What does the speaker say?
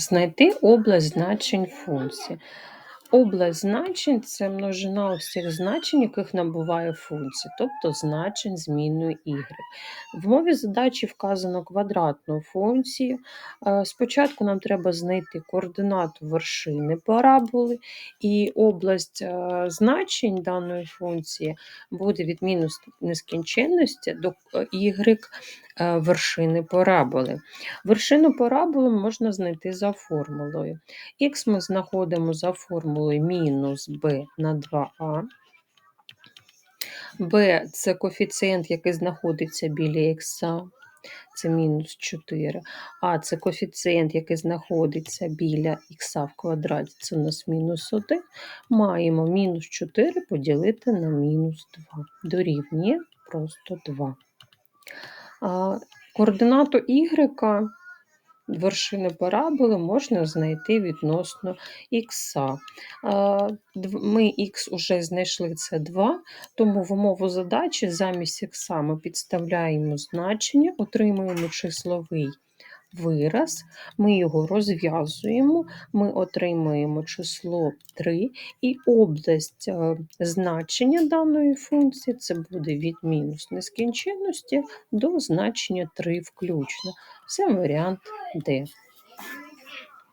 Знайти область значень функції. Область значень це множина усіх значень, яких набуває функція, тобто значень змінної y. В мові задачі вказано квадратну функцію. Е, Спочатку нам треба знайти координату вершини параболи, і область е, значень даної функції буде від мінус нескінченності до y е, вершини параболи. Вершину параболи можна знайти за формулою. Х ми знаходимо за формулою мінус b на 2а. b – це коефіцієнт, який знаходиться біля х, це мінус 4. А це коефіцієнт, який знаходиться біля х в квадраті, це у нас мінус 1. Маємо мінус 4 поділити на мінус 2. Дорівнює просто 2. А, Координату y вершини параболи можна знайти відносно х. Ми х вже знайшли це 2, тому в умову задачі замість х ми підставляємо значення, отримуємо числовий вираз, ми його розв'язуємо, ми отримуємо число 3, і область е, значення даної функції це буде від мінус нескінченності до значення 3 включно. Це варіант D.